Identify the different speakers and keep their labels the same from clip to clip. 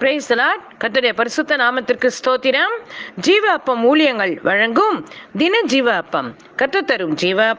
Speaker 1: Price lot கர்த்தருடைய பரிசுத்த நாமத்திற்கு ஸ்தோத்திரம். ஜீவ அப்பம் ஊழியங்கள் வழங்கும் தின ஜீவ அப்பம் கற்றுத்தரும் தரும்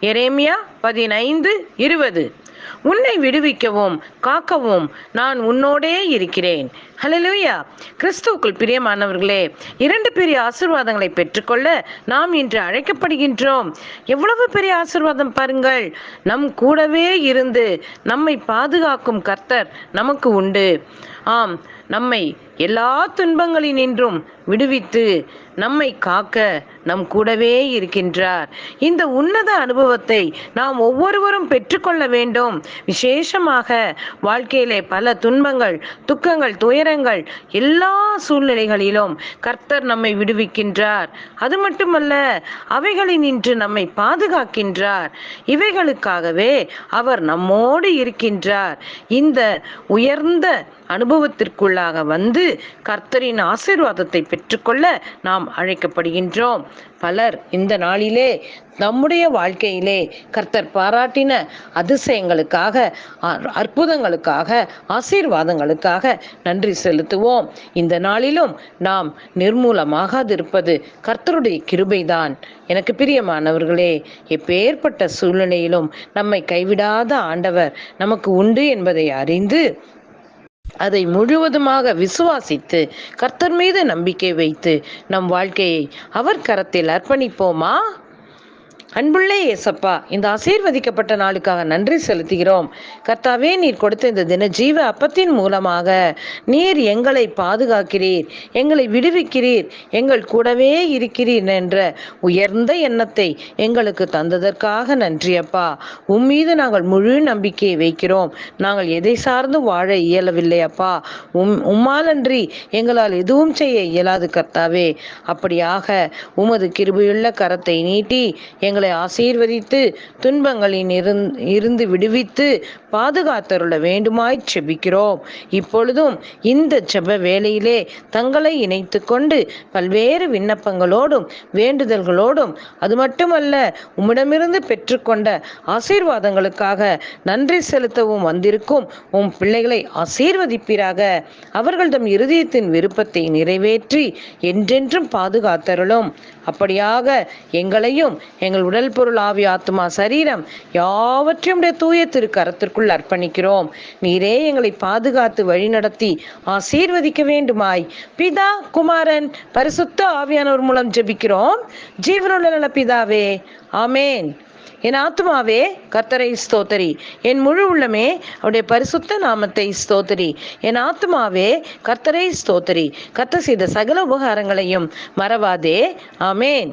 Speaker 1: எரேமியா பதினைந்து இருபது. உன்னை விடுவிக்கவும் காக்கவும் நான் உன்னோடே இருக்கிறேன். ஹலலூயா கிறிஸ்துவுக்குள் பிரியமானவர்களே இரண்டு பெரிய ஆசிர்வாதங்களை பெற்றுக்கொள்ள நாம் இன்று அழைக்கப்படுகின்றோம். எவ்வளவு பெரிய ஆசிர்வாதம் பாருங்கள். நம் கூடவே இருந்து நம்மை பாதுகாக்கும் கர்த்தர் நமக்கு உண்டு. ஆம் நம்மை எல்லா துன்பங்களினின்றும் விடுவித்து நம்மை காக்க நம் கூடவே இருக்கின்றார். இந்த உன்னத அனுபவத்தை நாம் ஒவ்வொருவரும் பெற்றுக்கொள்ள வேண்டும். விசேஷமாக வாழ்க்கையிலே பல துன்பங்கள் துக்கங்கள் துயரங்கள் எல்லா சூழ்நிலைகளிலும் கர்த்தர் நம்மை விடுவிக்கின்றார். அது மட்டுமல்ல அவைகளினின்று நம்மை பாதுகாக்கின்றார். இவைகளுக்காகவே அவர் நம்மோடு இருக்கின்றார். இந்த உயர்ந்த அனுபவத்திற்குள்ளாக வந்து கர்த்தரின் ஆசீர்வாதத்தை பெற்றுக்கொள்ள நாம் அழைக்கப்படுகின்றோம். பலர் இந்த நாளிலே நம்முடைய வாழ்க்கையிலே கர்த்தர் பாராட்டின அதிசயங்களுக்காக அற்புதங்களுக்காக ஆசீர்வாதங்களுக்காக நன்றி செலுத்துவோம். இந்த நாளிலும் நாம் நிர்மூலமாகாதிருப்பது கர்த்தருடைய கிருபைதான். எனக்கு பிரியமானவர்களே எப்பேற்பட்ட சூழ்நிலையிலும் நம்மை கைவிடாத ஆண்டவர் நமக்கு உண்டு என்பதை அறிந்து அதை முழுவதுமாக விசுவாசித்து கர்த்தர் மீது நம்பிக்கை வைத்து நம் வாழ்க்கையை அவர் கரத்தில் அர்ப்பணிப்போமா? அன்புள்ள ஏசப்பா இந்த ஆசீர்வதிக்கப்பட்ட நாளுக்காக நன்றி செலுத்துகிறோம். கர்த்தாவே நீர் கொடுத்த இந்த தின ஜீவ அப்பத்தின் மூலமாக நீர் எங்களை பாதுகாக்கிறீர் எங்களை விடுவிக்கிறீர் எங்கள் கூடவே இருக்கிறீர் என்ற உயர்ந்த எண்ணத்தை எங்களுக்கு தந்ததற்காக நன்றி அப்பா. உம்மீது நாங்கள் முழு நம்பிக்கையை வைக்கிறோம். நாங்கள் எதை சார்ந்து வாழ இயலவில்லை அப்பா. உம் உம்மாலன்றி எங்களால் எதுவும் செய்ய இயலாது கர்த்தாவே. அப்படியாக உமது கிருபையுள்ள கரத்தை நீட்டி எங்களை ஆசீர்வதித்து துன்பங்களின் இருந்து விடுவித்து பாதுகாத்தருள வேண்டுமாய் செபிக்கிறோம். இப்பொழுதும் இந்த செப வேளையிலே தங்களை இணைத்து கொண்டு பல்வேறு விண்ணப்பங்களோடும் வேண்டுதல்களோடும் அது மட்டுமல்ல உம்மிடமிருந்து பெற்றுக்கொண்ட ஆசீர்வாதங்களுக்காக நன்றி செலுத்தவும் வந்திருக்கும் உம் பிள்ளைகளை ஆசீர்வதிப்பீராக. அவர்கள் தம் இருதயத்தின் விருப்பத்தை நிறைவேற்றி என்றென்றும் பாதுகாத்தருளும். அப்படியாக எங்களையும் எங்கள் உடல் பொருள் ஆவி ஆத்மா சரீரம் யாவற்றையும் உடைய தூய திருக்கரத்திற்குள் அர்ப்பணிக்கிறோம். நீரே எங்களை பாதுகாத்து வழிநடத்தி ஆசீர்வதிக்க வேண்டுமாய். பிதா குமாரன் பரிசுத்த ஆவியானவர் மூலம் ஜெபிக்கிறோம். ஜீவனுள்ள நல பிதாவே ஆமேன். என் ஆத்துமாவே கர்த்தரை ஸ்தோத்தரி. என் முழு உள்ளமே அவருடைய பரிசுத்த நாமத்தை ஸ்தோத்தரி. என் ஆத்துமாவே கர்த்தரை ஸ்தோத்தரி. கர்த்தர் செய்த சகல உபகாரங்களையும் மறவாதே. ஆமேன்.